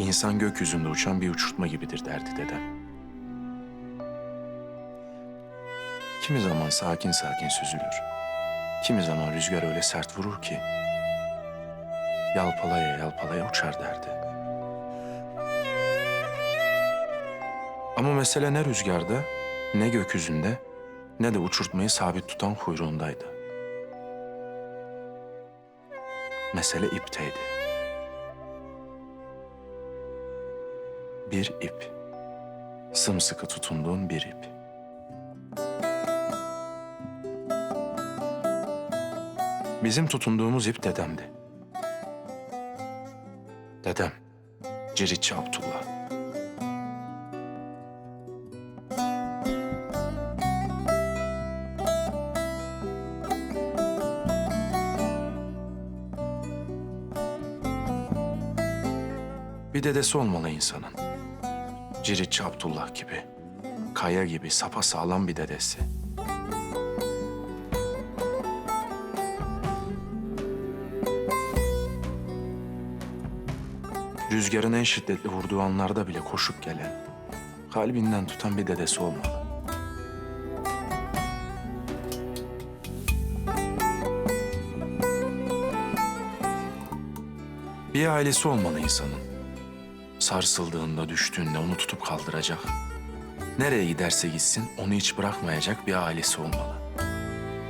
İnsan gökyüzünde uçan bir uçurtma gibidir derdi dedem. Kimi zaman sakin sakin süzülür. Kimi zaman rüzgar öyle sert vurur ki yalpalaya yalpalaya uçar derdi. Ama mesele ne rüzgarda, ne gökyüzünde, ne de uçurtmayı sabit tutan kuyruğundaydı. Mesele ipteydi. Bir ip. Sımsıkı tutunduğun bir ip. Bizim tutunduğumuz ip dedemdi. Dedem, Ciritçi Abdullah. Bir dedesi olmalı insanın. Ciritçi Abdullah gibi, kaya gibi sapa sağlam bir dedesi. Rüzgarın en şiddetli vurduğu anlarda bile koşup gelen, kalbinden tutan bir dedesi olmalı. Bir ailesi olmalı insanın. Sarsıldığında, düştüğünde onu tutup kaldıracak. Nereye giderse gitsin onu hiç bırakmayacak bir ailesi olmalı.